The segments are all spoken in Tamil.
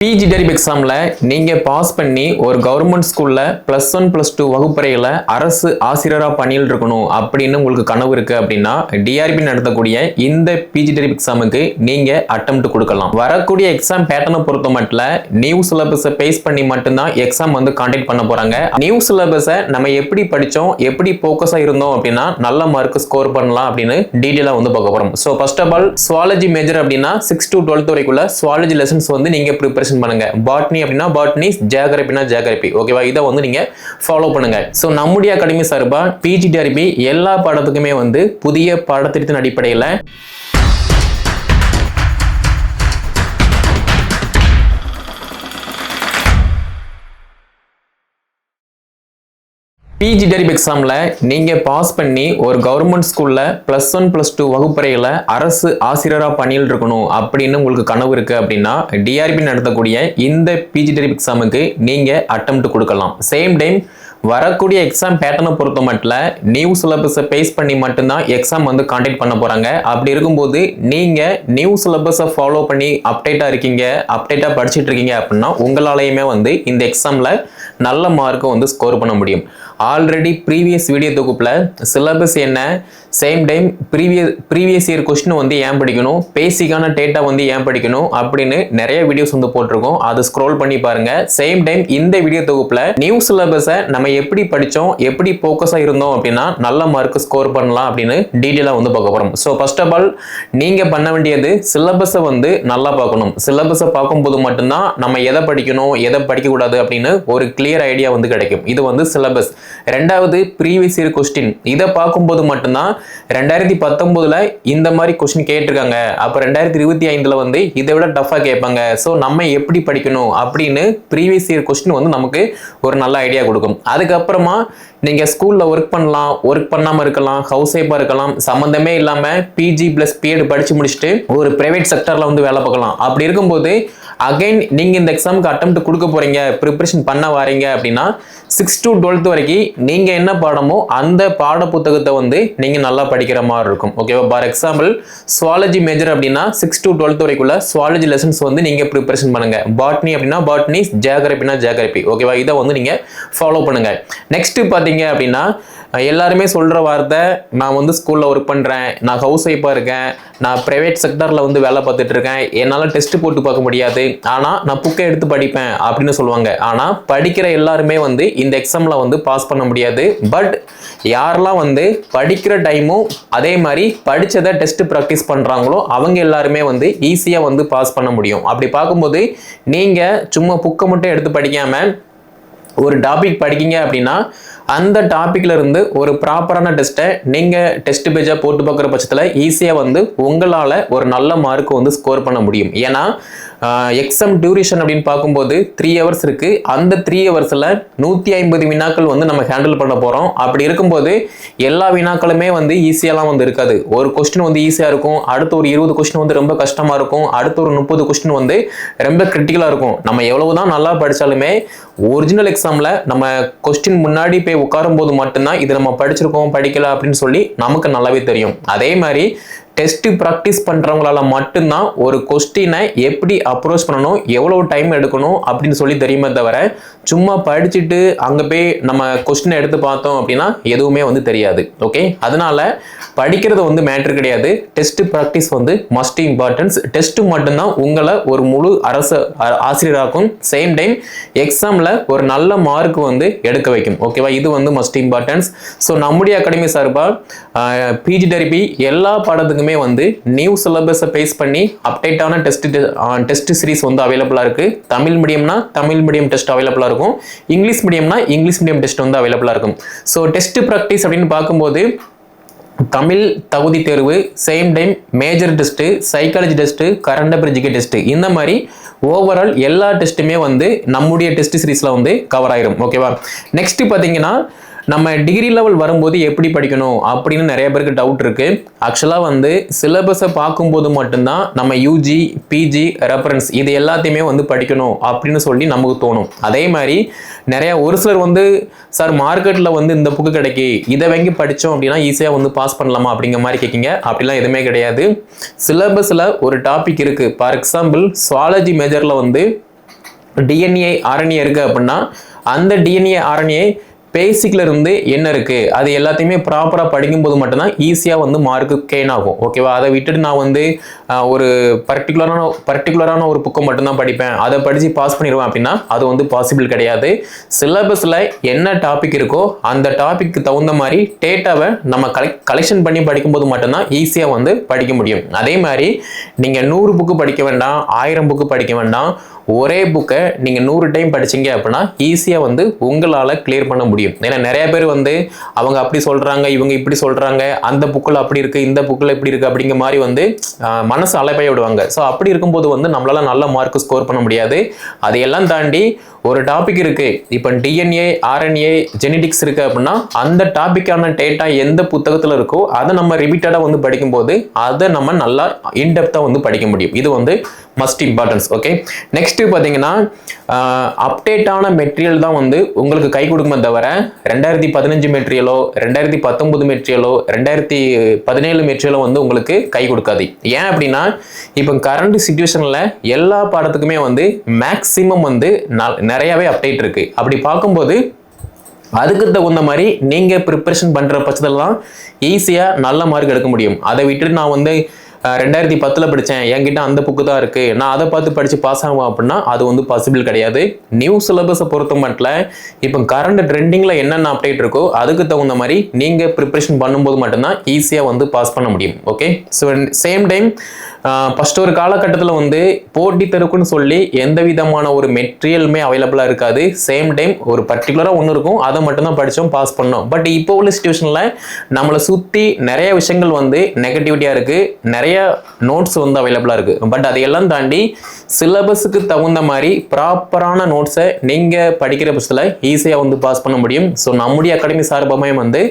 பிஜி டெரிப் எக்ஸாமில் நீங்கள் பாஸ் பண்ணி ஒரு கவர்மெண்ட் ஸ்கூலில் ப்ளஸ் ஒன் ப்ளஸ் டூ வகுப்பறையில் அரசு ஆசிரியராக பணியில் இருக்கணும் அப்படின்னு உங்களுக்கு கனவு இருக்குது அப்படின்னா டிஆர்பி நடத்தக்கூடிய இந்த பிஜி டெரிப் எக்ஸாமுக்கு நீங்கள் அட்டம் கொடுக்கலாம். வரக்கூடிய எக்ஸாம் பேட்டர்னை பொறுத்த மட்டும் நியூ சிலபஸை பேஸ் பண்ணி மட்டும்தான் எக்ஸாம் வந்து கான்டெக்ட் பண்ண போகிறாங்க நியூ சிலபஸை நம்ம எப்படி படித்தோம் எப்படி ஃபோக்கஸாக இருந்தோம் அப்படின்னா நல்ல மார்க் ஸ்கோர் பண்ணலாம் அப்படின்னு டீட்டெயிலாக வந்து பார்க்க போகிறோம் so first of all zoology major அப்படின்னா சிக்ஸ் டு டுவெல்த் வரைக்குள்ள சுவாலஜி லெசன்ஸ் வந்து நீங்கள் ப்ரிப்பரேஷன் பண்ணுங்க. பாட்னி அப்படின்னா பாட்னி ஜியாகிரபினா ஜியாகிரபி ஓகேவா இதை வந்து நீங்கள் ஃபாலோ பண்ணுங்க. ஸோ நம்முடைய அகாடமி சார்பாக பிஜிடிஆர்பி எல்லா பாடத்துக்குமே வந்து புதிய பாடத்திட்டத்தின் அடிப்படையில் பிஜி டெரிப் எக்ஸாமில் நீங்கள் பாஸ் பண்ணி ஒரு கவர்மெண்ட் ஸ்கூலில் ப்ளஸ் ஒன் ப்ளஸ் டூ வகுப்பறையில் அரசு ஆசிரியராக பணியில் இருக்கணும் அப்படின்னு உங்களுக்கு கனவு இருக்குது அப்படின்னா டிஆர்பி நடத்தக்கூடிய இந்த பிஜி டெரிப் எக்ஸாமுக்கு நீங்கள் அட்டம் கொடுக்கலாம். சேம் டைம் வரக்கூடிய எக்ஸாம் பேட்டர்னை பொறுத்த மட்டும் நியூ சிலபஸை பேஸ் பண்ணி மட்டும்தான் எக்ஸாம் வந்து கான்டாக்ட் பண்ண போகிறாங்க அப்படி இருக்கும்போது நீங்கள் நியூ சிலபஸை ஃபாலோ பண்ணி அப்டேட்டாக இருக்கீங்க அப்டேட்டாக படிச்சுட்டு இருக்கீங்க அப்படின்னா உங்களாலேயுமே வந்து இந்த எக்ஸாமில் நல்ல மார்க்கை வந்து ஸ்கோர் பண்ண முடியும். ஆல்ரெடி ப்ரீவியஸ் வீடியோ தொகுப்பில் சிலபஸ் என்ன same time previous previous year question வந்து ஏன் படிக்கணும் பேசிக்கான டேட்டா வந்து ஏன் படிக்கணும் அப்படின்னு நிறைய வீடியோஸ் வந்து போட்டிருக்கோம். அதை ஸ்க்ரோல் பண்ணி பாருங்க. சேம் டைம் இந்த வீடியோ தொகுப்பில் நியூ சிலபஸை நம்ம எப்படி படித்தோம் எப்படி ஃபோக்கஸாக இருந்தோம் அப்படின்னா நல்ல மார்க் ஸ்கோர் பண்ணலாம் அப்படின்னு டீட்டெயிலாக வந்து பார்க்க போகிறோம் ஸோ ஃபர்ஸ்ட் ஆஃப் ஆல் நீங்கள் பண்ண வேண்டியது சிலபஸை வந்து நல்லா பார்க்கணும். சிலபஸை பார்க்கும்போது மட்டும்தான் நம்ம எதை படிக்கணும் எதை படிக்கக்கூடாது அப்படின்னு ஒரு கிளியர் ஐடியா வந்து கிடைக்கும். இது வந்து சிலபஸ் ரெண்டாவது ப்ரீவியஸ் இயர் கொஸ்டின் இதை பார்க்கும்போது மட்டும்தான் ரெண்டாயிரத்தி பத்தொம்போதில் இந்த மாதிரி கொஸ்டின் கேட்டிருக்காங்க. அப்போ ரெண்டாயிரத்தி இருபத்தி ஐந்தில் வந்து இதை விட டஃபாக கேட்பாங்க. ஸோ நம்ம எப்படி படிக்கணும் அப்படின்னு ப்ரீவியஸ் இயர் கொஸ்டின் வந்து நமக்கு ஒரு நல்ல ஐடியா கொடுக்கும். அதுக்கப்புறமா நீங்கள் ஸ்கூலில் ஒர்க் பண்ணலாம் ஒர்க் பண்ணாமல் இருக்கலாம் ஹவுஸ் ஒய்ஃபாக இருக்கலாம் சம்மந்தமே இல்லாமல் பிஜி ப்ளஸ் பிஎட் படித்து முடிச்சுட்டு ஒரு ப்ரைவேட் செக்டரில் வந்து வேலை பார்க்கலாம். அப்படி இருக்கும்போது அகைன் நீங்கள் இந்த எக்ஸாமுக்கு அட்டம் கொடுக்க போகிறீங்க ப்ரிப்ரேஷன் பண்ண வரீங்க அப்படின்னா சிக்ஸ் டு டுவெல்த் வரைக்கும் நீங்கள் என்ன பாடமோ அந்த பாட புத்தகத்தை வந்து நீங்கள் நல்லா படிக்கிற மாதிரி இருக்கும். ஓகேவா ஃபார் எக்ஸாம்பிள் சுவாலஜி மேஜர் அப்படின்னா சிக்ஸ் டு டுவெல்த் வரைக்குள்ள சுவாலஜி லெசன்ஸ் வந்து நீங்கள் ப்ரிப்பரேஷன் பண்ணுங்க. பாட்னி அப்படின்னா பாட்னி ஜியாகிரபினா ஜியாகிரபி ஓகேவா இதை வந்து நீங்கள் ஃபாலோ பண்ணுங்கள் நெக்ஸ்ட்டு பார்த்தீங்க அப்படின்னா எல்லாருமே சொல்கிற வார்த்தை நான் வந்து ஸ்கூலில் ஒர்க் பண்ணுறேன் நான் ஹவுஸ் ஒய்ஃபாக இருக்கேன் நான் ப்ரைவேட் செக்டரில் வந்து வேலை பார்த்துட்டு இருக்கேன் என்னால் டெஸ்ட் போட்டு பார்க்க முடியாது ஆனால் நான் புக்கை எடுத்து படிப்பேன் அப்படின்னு சொல்லுவாங்க. ஆனால் படிக்கிற எல்லாருமே வந்து இந்த எக்ஸாமில் வந்து பாஸ் பண்ண முடியாது. பட் யாரெல்லாம் வந்து படிக்கிற டைமும் அதே மாதிரி படித்ததை டெஸ்ட் ப்ராக்டிஸ் பண்ணுறாங்களோ அவங்க எல்லாருமே வந்து ஈஸியாக வந்து பாஸ் பண்ண முடியும். அப்படி பார்க்கும்போது நீங்கள் சும்மா புக்கை மட்டும் எடுத்து படிக்காமல் ஒரு டாபிக் படிக்கீங்க அப்படின்னா அந்த டாப்பிக்ல இருந்து ஒரு ப்ராப்பரான டெஸ்ட்டை நீங்கள் டெஸ்ட் பேஜாக போட்டு பார்க்குற பட்சத்தில் ஈஸியாக வந்து உங்களால் ஒரு நல்ல மார்க் வந்து ஸ்கோர் பண்ண முடியும். ஏன்னா எக்ஸாம் டியூரேஷன் அப்படின்னு பார்க்கும்போது த்ரீ ஹவர்ஸ் இருக்குது அந்த த்ரீ ஹவர்ஸில் நூற்றி ஐம்பது வினாக்கள் வந்து நம்ம ஹேண்டில் பண்ண போகிறோம் அப்படி இருக்கும்போது எல்லா வினாக்களுமே வந்து ஈஸியாலாம் வந்து இருக்காது. ஒரு கொஸ்டின் வந்து ஈஸியாக இருக்கும். அடுத்து ஒரு இருபது கொஸ்டின் வந்து ரொம்ப கஷ்டமாக இருக்கும். அடுத்து ஒரு முப்பது கொஸ்டின் வந்து ரொம்ப கிரிட்டிக்கலாக இருக்கும். நம்ம எவ்வளவு தான் நல்லா படித்தாலுமே ஒரிஜினல் எக்ஸாமில் நம்ம கொஸ்டின் முன்னாடி போய் உட்காரும் போது மட்டும்தான் இது நம்ம படிச்சிருக்கோம் படிக்கல அப்படின்னு சொல்லி நமக்கு நல்லாவே தெரியும். அதே மாதிரி டெஸ்ட் ப்ராக்டிஸ் பண்ணுறவங்களால மட்டும்தான் ஒரு கொஸ்டினை எப்படி அப்ரோச் பண்ணணும் எவ்வளோ டைம் எடுக்கணும் அப்படின்னு சொல்லி தெரியுமே தவிர சும்மா படிச்சுட்டு அங்கே போய் நம்ம கொஸ்டினை எடுத்து பார்த்தோம் அப்படின்னா எதுவுமே வந்து தெரியாது ஓகே அதனால படிக்கிறது வந்து மேட்ரு கிடையாது. டெஸ்ட் ப்ராக்டிஸ் வந்து மஸ்ட் இம்பார்ட்டன்ஸ் டெஸ்ட் மட்டும்தான் உங்களை ஒரு முழு அரசு அ- ஆசிரியராக்கும். சேம் டைம் எக்ஸாமில் ஒரு நல்ல மார்க் வந்து எடுக்க வைக்கும் ஓகேவா இது வந்து மஸ்ட் இம்பார்ட்டன்ஸ் ஸோ நம்முடைய அகாடமி சார்பாக பிஜி டெரிபி எல்லா பாடத்துக்கும் வந்து நியூ சிலபஸை பேஸ் பண்ணி அப்டேட்டான டெஸ்ட் டெஸ்ட் சீரிஸ் வந்து அவைலபிளாக இருக்குது தமிழ் மீடியம்னா தமிழ் மீடியம் டெஸ்ட் அவைலபிளாக இருக்கும். இங்கிலீஷ் மீடியம்னா இங்கிலீஷ் மீடியம் டெஸ்ட் வந்து அவைலபிளாக இருக்கும். ஸோ டெஸ்ட் ப்ராக்டிஸ் அப்படின்னு பார்க்கும்போது தமிழ் தகுதி தேர்வு same time major test psychology test current affair GK test இந்த மாதிரி ஓவரால் எல்லா டெஸ்ட்டுமே வந்து நம்முடைய டெஸ்ட் சீரீஸில் வந்து கவர் ஆயிரும். ஓகேவா நெக்ஸ்ட்டு பார்த்தீங்கன்னா நம்ம டிகிரி லெவல் வரும்போது எப்படி படிக்கணும் அப்படின்னு நிறைய பேருக்கு டவுட் இருக்குது ஆக்சுவலாக வந்து சிலபஸை பார்க்கும்போது மட்டும்தான் நம்ம யூஜி பிஜி ரெஃபரன்ஸ் இது எல்லாத்தையுமே வந்து படிக்கணும் அப்படின்னு சொல்லி நமக்கு தோணும். அதே மாதிரி நிறையா ஒரு சிலர் வந்து சார் மார்க்கெட்டில் வந்து இந்த புக்கு கிடைக்கி இதை வாங்கி படித்தோம் அப்படின்னா ஈஸியாக வந்து பாஸ் பண்ணலாமா? அப்படிங்கிற மாதிரி கேட்கிங்க அப்படிலாம் எதுவுமே கிடையாது. சிலபஸில் ஒரு டாபிக் இருக்குது ஃபார் எக்ஸாம்பிள் சுவாலஜி மேஜரில் வந்து டிஎன்ஏ ஆர்என்ஏ இருக்குது அப்படின்னா அந்த டிஎன்ஏ ஆர்என்ஏ பேசிக்ல இருந்து என்ன இருக்குது அது எல்லாத்தையுமே ப்ராப்பராக படிக்கும்போது மட்டும்தான் ஈஸியாக வந்து மார்க்கு கெயின் ஆகும். ஓகேவா அதை விட்டுட்டு நான் வந்து ஒரு பர்டிகுலரான பர்டிகுலரான ஒரு புக்கை மட்டும்தான் படிப்பேன். அதை படித்து பாஸ் பண்ணிடுவேன் அப்படின்னா அது வந்து பாசிபிள் கிடையாது. சிலபஸில் என்ன டாபிக் இருக்கோ அந்த டாபிக்கு தகுந்த மாதிரி டேட்டாவை நம்ம கலெக் கலெக்ஷன் பண்ணி படிக்கும்போது மட்டும்தான் ஈஸியாக வந்து படிக்க முடியும். அதே மாதிரி நீங்கள் நூறு புக்கு படிக்க வேண்டாம் ஆயிரம் புக்கு படிக்க வேண்டாம் ஒரே புக்கை நீங்கள் நூறு டைம் படிச்சீங்க அப்படின்னா ஈஸியாக வந்து உங்களால் கிளியர் பண்ண முடியும். ஏன்னா நிறைய பேர் வந்து அவங்க அப்படி சொல்கிறாங்க இவங்க இப்படி சொல்கிறாங்க அந்த புக்கில் அப்படி இருக்குது இந்த புக்கில் இப்படி இருக்குது அப்படிங்கிற மாதிரி வந்து மனசு அலைப்பாய விடுவாங்க. ஸோ அப்படி இருக்கும்போது வந்து நம்மளால் நல்ல மார்க் ஸ்கோர் பண்ண முடியாது. அதையெல்லாம் தாண்டி ஒரு டாபிக் இருக்குது இப்போ டிஎன்ஏ ஆர்என்ஏ ஜெனடிக்ஸ் இருக்குது அப்படின்னா அந்த டாப்பிக்கான டேட்டா எந்த புத்தகத்தில் இருக்கோ அதை நம்ம ரிப்பீட்டடாக வந்து படிக்கும்போது அதை நம்ம நல்லா இன்டெப்த்தாக வந்து படிக்க முடியும். இது வந்து மஸ்ட் இம்பார்ட்டன்ஸ் ஓகே நெக்ஸ்ட்டு பார்த்தீங்கன்னா அப்டேட்டான மெட்டீரியல் தான் வந்து உங்களுக்கு கை கொடுக்குமே தவிர ரெண்டாயிரத்தி பதினஞ்சு மெட்டீரியலோ ரெண்டாயிரத்தி பத்தொம்பது மெட்டீரியலோ ரெண்டாயிரத்தி பதினேழு மெட்டீரியலோ வந்து உங்களுக்கு கை கொடுக்காது. ஏன் அப்படின்னா இப்போ கரண்ட் சுச்சுவேஷனில் எல்லா பாடத்துக்குமே வந்து மேக்ஸிமம் வந்து நிறையாவே அப்டேட் இருக்கு. அப்படி பார்க்கும்போது அதுக்கு தகுந்த மாதிரி நீங்கள் ப்ரிப்பரேஷன் பண்ணுற பட்சத்துலலாம் ஈஸியாக நல்ல மார்க் எடுக்க முடியும். அதை விட்டுட்டு நான் வந்து ரெண்டாயிரத்தி பத்தில் படித்தேன் என்கிட்ட அந்த புக்கு தான் இருக்குது நான் அதை பார்த்து படித்து பாஸ் ஆகும் அப்படின்னா அது வந்து பாசிபிள் கிடையாது. நியூ சிலபஸை பொறுத்த மட்டும் இப்போ கரண்ட் ட்ரெண்டிங்கில் என்னென்ன அப்டேட் இருக்கோ அதுக்கு தகுந்த மாதிரி நீங்கள் ப்ரிப்பரேஷன் பண்ணும்போது மட்டும்தான் ஈஸியாக வந்து பாஸ் பண்ண முடியும். Okay so same time first ஒரு காலகட்டத்தில் வந்து போட்டி தெருக்குன்னு சொல்லி எந்த விதமான ஒரு மெட்டீரியலுமே அவைலபிளாக இருக்காது. சேம் டைம் ஒரு பர்டிகுலராக ஒன்று இருக்கும். அதை மட்டும்தான் படித்தோம் பாஸ் பண்ணோம். பட் இப்போ உள்ள சுச்சுவேஷனில் நம்மளை சுற்றி நிறைய விஷயங்கள் வந்து நெகட்டிவிட்டியாக இருக்குது நிறைய நோட்ஸ் வந்து அவைலபிளாக இருக்குது பட் அதையெல்லாம் தாண்டி சிலபஸுக்கு தகுந்த மாதிரி ப்ராப்பரான நோட்ஸை நீங்கள் படிக்கிற பட்சத்தில் ஈஸியாக வந்து பாஸ் பண்ண முடியும். ஸோ நம்முடைய அகாடமி சார்பாகவே வந்து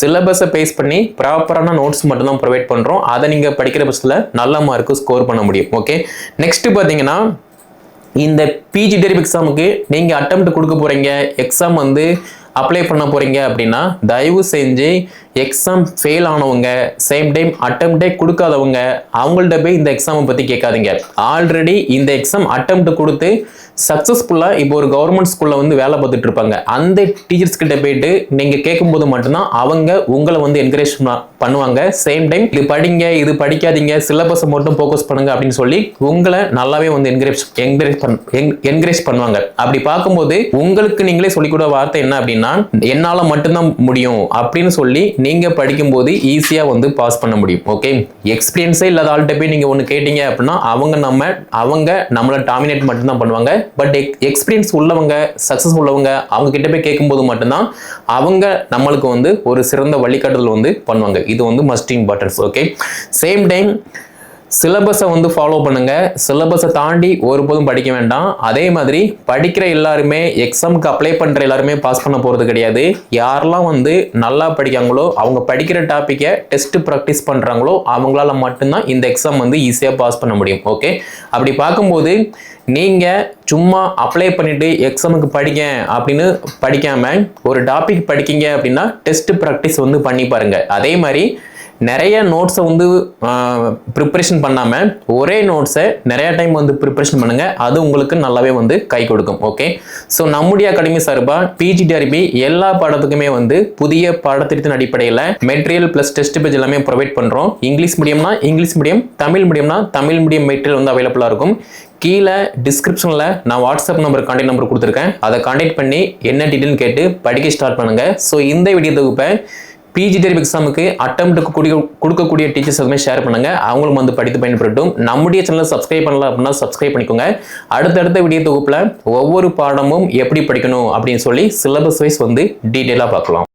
சிலபஸை பேஸ் பண்ணி ப்ராப்பரான நோட்ஸ் மட்டும்தான் ப்ரொவைட் பண்ணுறோம் அதை நீங்கள் படிக்கிற பட்சத்தில் நல்ல மாதிரி மார்க்கு ஸ்கோர் பண்ண முடியும் ஓகே நெக்ஸ்ட் பார்த்தீங்கன்னா இந்த பிஜி டெரிப் எக்ஸாமுக்கு நீங்கள் அட்டம் கொடுக்க போகிறீங்க எக்ஸாம் வந்து அப்ளை பண்ண போகிறீங்க அப்படின்னா தயவு செஞ்சு எக்ஸாம் ஃபெயில் ஆனவங்க சேம் டைம் அட்டம்ப்டே கொடுக்காதவங்க அவங்கள்ட்ட போய் இந்த எக்ஸாமை பற்றி கேட்காதீங்க. ஆல்ரெடி இந்த எக்ஸாம் அட்டம்ப்ட் கொடுத்து சக்ஸஸ்ஃபுல்லாக இப்போ ஒரு கவர்மெண்ட் ஸ்கூலில் வந்து வேலை பார்த்துட்டு இருப்பாங்க. அந்த டீச்சர்ஸ் கிட்ட போயிட்டு நீங்கள் கேட்கும்போது மட்டும்தான் அவங்க உங்களை வந்து என்கரேஜ் பண்ணுவாங்க. சேம் டைம் இது படிங்க இது படிக்காதீங்க சிலபஸை மட்டும் ஃபோக்கஸ் பண்ணுங்க அப்படின்னு சொல்லி உங்களை நல்லாவே வந்து என்கரேஜ் என்கரேஜ் பண் என்கரேஜ் பண்ணுவாங்க. அப்படி பார்க்கும்போது உங்களுக்கு நீங்களே சொல்லிக்கூட வார்த்தை என்ன அப்படின்னா என்னால் மட்டும்தான் முடியும் அப்படின்னு சொல்லி நீங்கள் படிக்கும்போது ஈஸியாக வந்து பாஸ் பண்ண முடியும். ஓகே எக்ஸ்பீரியன்ஸே இல்லாத ஆள்கிட்ட போய் நீங்கள் ஒன்று கேட்டீங்க அப்படின்னா அவங்க நம்ம அவங்க நம்மளை டாமினேட் மட்டும்தான் பண்ணுவாங்க. பட் எக் எக்ஸ்பீரியன்ஸ் உள்ளவங்க சக்ஸஸ் உள்ளவங்க அவங்க கிட்ட போய் கேட்கும்போது மட்டும்தான் அவங்க நம்மளுக்கு வந்து ஒரு சிறந்த வழிகாட்டுதல் வந்து பண்ணுவாங்க. இது வந்து must importance okay same time சிலபஸை வந்து ஃபாலோ பண்ணுங்க. சிலபஸை தாண்டி ஒருபோதும் படிக்க வேண்டாம். அதே மாதிரி படிக்கிற எல்லாருமே எக்ஸாமுக்கு அப்ளை பண்ணுற எல்லாருமே பாஸ் பண்ண போகிறது கிடையாது. யாரெல்லாம் வந்து நல்லா படிக்காங்களோ அவங்க படிக்கிற டாப்பிக்கை டெஸ்ட் ப்ராக்டிஸ் பண்ணுறாங்களோ அவங்களால மட்டும்தான் இந்த எக்ஸாம் வந்து ஈஸியாக பாஸ் பண்ண முடியும். ஓகே அப்படி பார்க்கும்போது நீங்கள் சும்மா அப்ளை பண்ணிவிட்டு எக்ஸாமுக்கு படிங்க அப்படின்னு படிக்காமல் ஒரு டாபிக் படிக்கீங்க அப்படின்னா டெஸ்ட் ப்ராக்டிஸ் வந்து பண்ணி பாருங்கள் அதே மாதிரி நிறைய நோட்ஸை வந்து ப்ரிப்பரேஷன் பண்ணாமல் ஒரே நோட்ஸை நிறைய டைம் வந்து ப்ரிப்பரேஷன் பண்ணுங்கள் அது உங்களுக்கு நல்லாவே வந்து கை கொடுக்கும் ஓகே ஸோ நம்முடைய அகாடமி சார்பாக பிஜிடிஆர்பி எல்லா பாடத்துக்குமே வந்து புதிய பாடத்திட்டத்தின் அடிப்படையில் மெட்டீரியல் ப்ளஸ் டெஸ்ட் பேஜ் எல்லாமே ப்ரொவைட் பண்ணுறோம் இங்கிலீஷ் மீடியம்னா இங்கிலீஷ் மீடியம் தமிழ் மீடியம்னா தமிழ் மீடியம் மெட்டீரியல் வந்து அவைலபிளாக இருக்கும். கீழே டிஸ்கிரிப்ஷனில் நான் வாட்ஸ்அப் நம்பர் கான்டாக்ட் நம்பர் கொடுத்துருக்கேன். அதை கான்டாக்ட் பண்ணி என்ன டீட்டெயில் கேட்டு படிக்க ஸ்டார்ட் பண்ணுங்கள் ஸோ இந்த வீடியோ தொகுப்பை பிஜி தேர்வு எக்ஸாமுக்கு அட்டம்ப்ட்டுக்கு கூடிய கொடுக்கக்கூடிய டீச்சர்ஸ் எதுவுமே ஷேர் பண்ணுங்கள் அவங்களும் வந்து படித்து பயன்படுத்தும் நம்முடைய சேனலை சப்ஸ்கிரைப் பண்ணல அப்படின்னா சப்ஸ்கிரைப் பண்ணிக்கோங்க. அடுத்தடுத்த வீடியோ தொகுப்பில் ஒவ்வொரு பாடமும் எப்படி படிக்கணும் அப்படின்னு சொல்லி சிலபஸ் வைஸ் வந்து டீட்டெயிலாக பார்க்கலாம்.